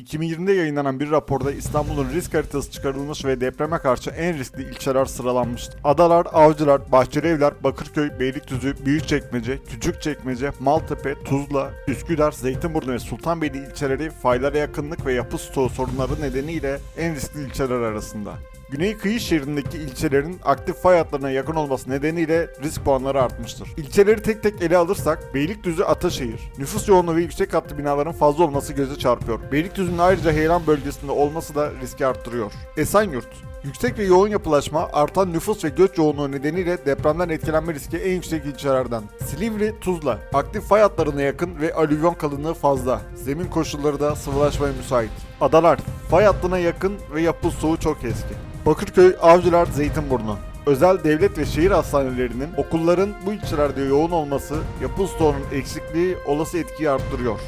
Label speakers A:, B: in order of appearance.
A: 2020'de yayınlanan bir raporda İstanbul'un risk haritası çıkarılmış ve depreme karşı en riskli ilçeler sıralanmıştı. Adalar, Avcılar, Bahçelievler, Bakırköy, Beylikdüzü, Büyükçekmece, Küçükçekmece, Maltepe, Tuzla, Üsküdar, Zeytinburnu ve Sultanbeyli ilçeleri faylara yakınlık ve yapı stoğu sorunları nedeniyle en riskli ilçeler arasında. Güney kıyı şehrindeki ilçelerin aktif fay hatlarına yakın olması nedeniyle risk puanları artmıştır. İlçeleri tek tek ele alırsak Beylikdüzü Ataşehir. Nüfus yoğunluğu ve yüksek katlı binaların fazla olması göze çarpıyor. Beylikdüzü'nün ayrıca Heyran bölgesinde olması da riski arttırıyor. Esenyurt. Yüksek ve yoğun yapılaşma, artan nüfus ve göç yoğunluğu nedeniyle depremden etkilenme riski en yüksek ilçelerden. Silivri, Tuzla. Aktif fay hatlarına yakın ve alüvyon kalınlığı fazla. Zemin koşulları da sıvılaşmaya müsait. Adalar. Fay hattına yakın ve yapı stoğu çok eski. Bakırköy, Avcılar, Zeytinburnu. Özel devlet ve şehir hastanelerinin okulların bu ilçelerde yoğun olması yapı stoğunun eksikliği olası etkiyi arttırıyor.